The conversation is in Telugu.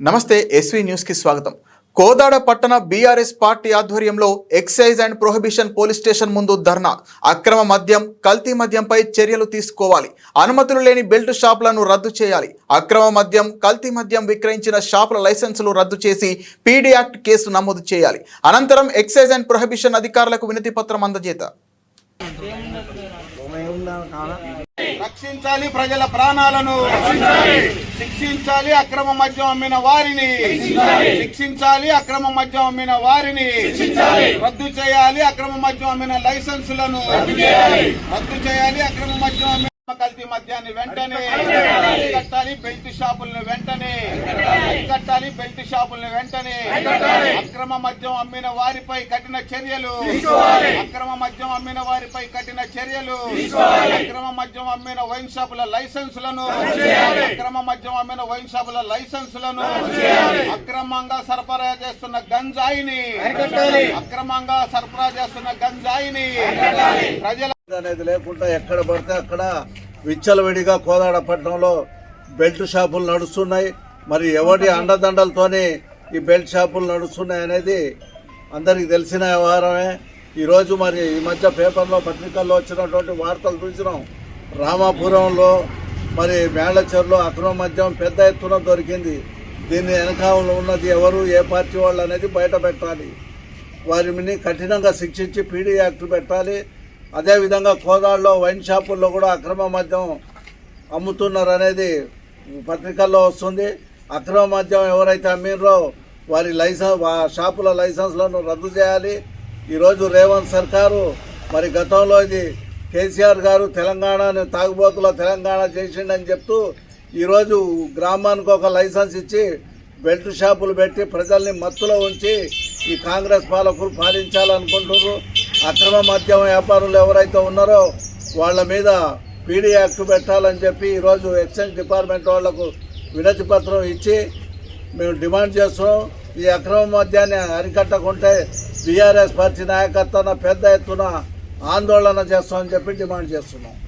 నమస్తే ఎస్వీ న్యూస్కి స్వాగతం. కోదాడ పట్టణ బీఆర్ఎస్ పార్టీ ఆధ్వర్యంలో excise and prohibition police station ముందు ధర్నా. అక్రమ మద్యం కల్తీ మద్యంపై చర్యలు తీసుకోవాలి. అనుమతులు లేని బెల్ట్ షాపులను రద్దు చేయాలి. అక్రమ మద్యం కల్తీ మద్యం విక్రయించిన షాపుల లైసెన్సులు రద్దు చేసి పీడీ యాక్ట్ కేసు నమోదు చేయాలి. అనంతరం ఎక్సైజ్ అండ్ ప్రొహిబిషన్ అధికారులకు వినతి పత్రం అందజేత. రక్షించాలి ప్రజల ప్రాణాలను. శిక్షించాలి అక్రమ మద్యం అమ్మిన వారిని. శిక్షించాలి. అక్రమ మద్యం అమ్మిన వారిని. రద్దు చేయాలి అక్రమ మద్యం అమ్మిన లైసెన్సులను. రద్దు చేయాలి. అక్రమ మద్యం అమ్మిన కల్తీ మద్యాన్ని వెంటనే. కట్టాలి బెల్ట్ షాపులను వెంటనే. కట్టాలి బెల్ట్ షాపులను వెంటనే అక్రమ మద్యం అమ్మిన వారిపై కఠిన చర్యలు. అక్రమ మద్యం అమ్మిన వారిపై కఠిన చర్యలు. అక్రమ మద్యం అమ్మిన వైన్ షాపుల లైసెన్సులను. అక్రమ మద్యం అమ్మిన వైన్ షాపుల లైసెన్సులను. అక్రమంగా సరఫరా చేస్తున్న గంజాయిని. అక్రమంగా సరఫరా చేస్తున్న గంజాయిని. ప్రజల అనేది లేకుండా ఎక్కడ పడితే అక్కడ విచ్చలవిడిగా కోదాడ పట్టణంలో బెల్ట్ షాపులు నడుస్తున్నాయి. మరి ఎవరి అండదండలతోనే ఈ బెల్ట్ షాపులు నడుస్తున్నాయి అనేది అందరికీ తెలిసిన వ్యవహారమే. ఈరోజు మరి ఈ మధ్య పేపర్లో పత్రికల్లో వచ్చినటువంటి వార్తలు చూసినాం. రామాపురంలో మరి మేళచెరులో అక్రమ మద్యం పెద్ద ఎత్తున దొరికింది. దీన్ని వెనకాలలో ఉన్నది ఎవరు ఏ పార్టీ వాళ్ళు అనేది బయట పెట్టాలి. వారిని కఠినంగా శిక్షించి పీడీ యాక్ట్ పెట్టాలి. అదేవిధంగా కోదాళ్ళలో వైన్ షాపుల్లో కూడా అక్రమ మద్యం అమ్ముతున్నారు అనేది పత్రికల్లో వస్తుంది. అక్రమ మద్యం ఎవరైతే అమ్మిర్రో వారి లైసెన్స్ ఆ షాపుల లైసెన్స్లను రద్దు చేయాలి. ఈరోజు రేవంత్ సర్కారు మరి గతంలో ఇది కేసీఆర్ గారు తెలంగాణను తాగుబోతుల తెలంగాణ చేసిండని చెప్తూ ఈరోజు గ్రామానికి ఒక లైసెన్స్ ఇచ్చి బెల్ట్ షాపులు పెట్టి ప్రజల్ని మత్తులో ఉంచి ఈ కాంగ్రెస్ పాలకులు పాలించాలనుకుంటున్నారు. అక్రమ మద్యం వ్యాపారులు ఎవరైతే ఉన్నారో వాళ్ళ మీద పీడీ యాక్ట్ పెట్టాలని చెప్పి ఈరోజు ఎక్సైజ్ డిపార్ట్మెంట్ వాళ్ళకు వినతి పత్రం ఇచ్చి మేము డిమాండ్ చేస్తున్నాం. ఈ అక్రమ మద్యాన్ని అరికట్టకుంటే బీఆర్ఎస్ పార్టీ నాయకత్వాన పెద్ద ఎత్తున ఆందోళన చేస్తామని చెప్పి డిమాండ్ చేస్తున్నాం.